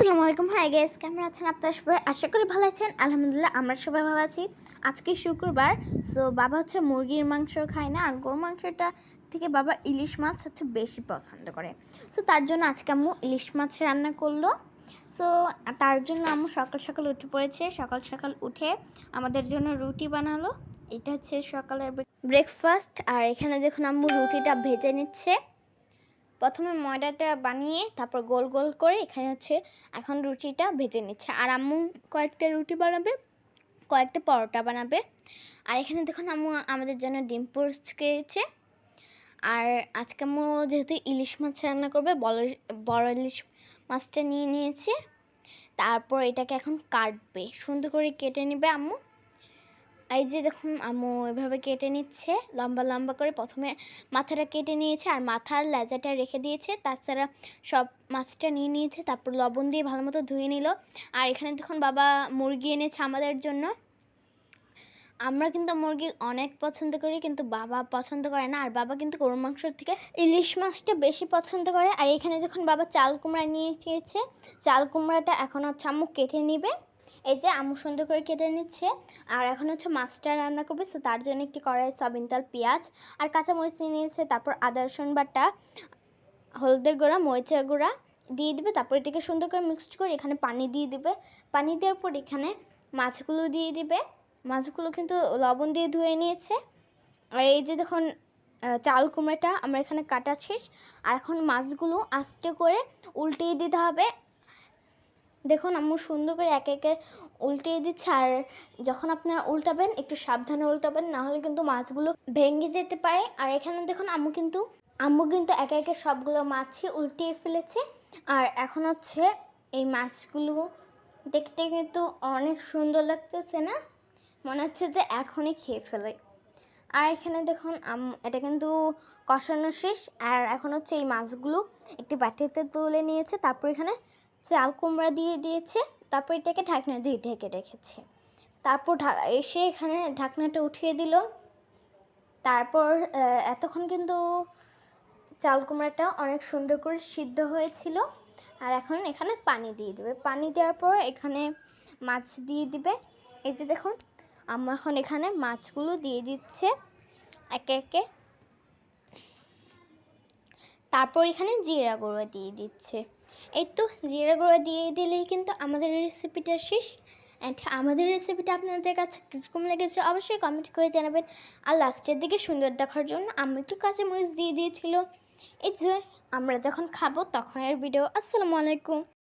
আসসালামু আলাইকুম। High guess কেমন আছেন আপনারা সবাই? আশা করি ভালো আছেন। আলহামদুলিল্লাহ, আমরা সবাই ভালো আছি। আজকে শুক্রবার সো বাবা হচ্ছে মুরগির মাংস খায় না, আর গরু মাংসটা থেকে বাবা ইলিশ মাছ হচ্ছে বেশি পছন্দ করে। সো তার জন্য আজকে আম্মু ইলিশ মাছ রান্না করল। সো তার জন্য আম্মু সকাল সকাল উঠে পড়েছে। সকাল সকাল উঠে আমাদের জন্য রুটি বানালো। এটা হচ্ছে সকালের ব্রেকফাস্ট আর এখানে দেখুন আম্মু রুটিটা ভেজে নিচ্ছে। প্রথমে ময়দাটা বানিয়ে তারপর গোল গোল করে এখানে হচ্ছে এখন রুটিটা ভেজে নিচ্ছে। আর আম্মু কয়েকটা রুটি বানাবে, কয়েকটা পরোটা বানাবে। আর এখানে দেখুন আম্মু আমাদের জন্য ডিম পোস্ট খেয়েছে আর আজকে আম্মু যেহেতু ইলিশ মাছ রান্না করবে বড় ইলিশ মাছটা নিয়ে নিয়েছে। তারপর এটাকে এখন কাটবে, সুন্দর করে কেটে নেবে আম্মু। এই যে দেখুন, আম্মু এভাবে কেটে নিচ্ছে, লম্বা লম্বা করে প্রথমে মাথাটা কেটে নিয়েছে আর মাথার লেজাটা রেখে দিয়েছে। তাছাড়া সব মাছটা নিয়ে নিয়েছে, তারপর লবণ দিয়ে ভালো মতো ধুয়ে নিল। আর এখানে দেখুন, বাবা মুরগি এনেছে আমাদের জন্য। আমরা কিন্তু মুরগি অনেক পছন্দ করি, কিন্তু বাবা পছন্দ করে না। আর বাবা কিন্তু গরুর মাংসর থেকে ইলিশ মাছটা বেশি পছন্দ করে। আর এখানে যখন বাবা চাল কুমড়া নিয়ে চেয়েছে চাল কুমড়াটা এখন হচ্ছে আম্মু কেটে নিবে। এই যে আমু সুন্দর করে কেটে নিচ্ছে। আর এখন হচ্ছে মাছটা রান্না করবে সো তার জন্য একটি কড়াই সবিন তেল, পেঁয়াজ আর কাঁচামরিচ নিয়ে নিয়েছে, তারপর আদা, রসুন বাটা, হলদের গুঁড়া, মরিচের গুঁড়া দিয়ে দিবে, তারপর এটাকে সুন্দর করে মিক্সড করে এখানে পানি দিয়ে দিবে। পানি দেওয়ার পর এখানে মাছগুলো দিয়ে দিবে। মাছগুলো কিন্তু লবণ দিয়ে ধুয়ে নিয়েছে। আর এই যে দেখুন চাল কুমড়াটা, আমরা এখানে কাটা আর এখন মাছগুলো আস্তে করে উল্টিয়ে দিতে হবে। দেখুন, আম্মু সুন্দর করে একে একে উল্টিয়ে দিচ্ছে আর যখন আপনারা উল্টাবেন, একটু সাবধানে উল্টাবেন না হলে কিন্তু মাছগুলো ভেঙে যেতে পারে। আর এখানে দেখুন, আম্মু কিন্তু আম্মু কিন্তু একে একে সবগুলো মাছই উল্টিয়ে ফেলেছে। আর এখন হচ্ছে এই মাছগুলো দেখতে কিন্তু অনেক সুন্দর লাগতেছে না? মনে হচ্ছে যে এখনই খেয়ে ফেলে। আর এখানে দেখুন এটা কিন্তু কষানো শেষ। আর এখন হচ্ছে এই মাছগুলো একটি বাটিতে তুলে নিয়েছে। তারপর এখানে চাল কুমড়া দিয়ে দিয়েছে, তারপর এটাকে ঢাকনা দিয়ে ঢেকে রেখেছে। তারপর এসে এখানে ঢাকনাটা উঠিয়ে দিল। তারপর এতক্ষণ কিন্তু চাল কুমড়াটা অনেক সুন্দর করে সিদ্ধ হয়েছিল। আর এখন এখানে পানি দিয়ে দেবে। পানি দেওয়ার পর এখানে মাছ দিয়ে দিবে। এই যে দেখুন, আমরা এখন এখানে মাছগুলো দিয়ে দিচ্ছে। একে একে তারপর এখানে জিরা গুঁড়ো দিয়ে দিচ্ছে। এই তো জিরা গুঁড়ো দিয়ে দিলেই কিন্তু আমাদের রেসিপিটা শেষ। অ্যান্ড আমাদের রেসিপিটা আপনাদের কাছে কীরকম লেগেছে অবশ্যই কমেন্ট করে জানাবেন। আর লাস্টের দিকে সুন্দর দেখার জন্য আমি একটু কাঁচামরিচ দিয়ে দিয়েছিল। এই যে আমরা যখন খাব তখন এর ভিডিও আসসালামু আলাইকুম।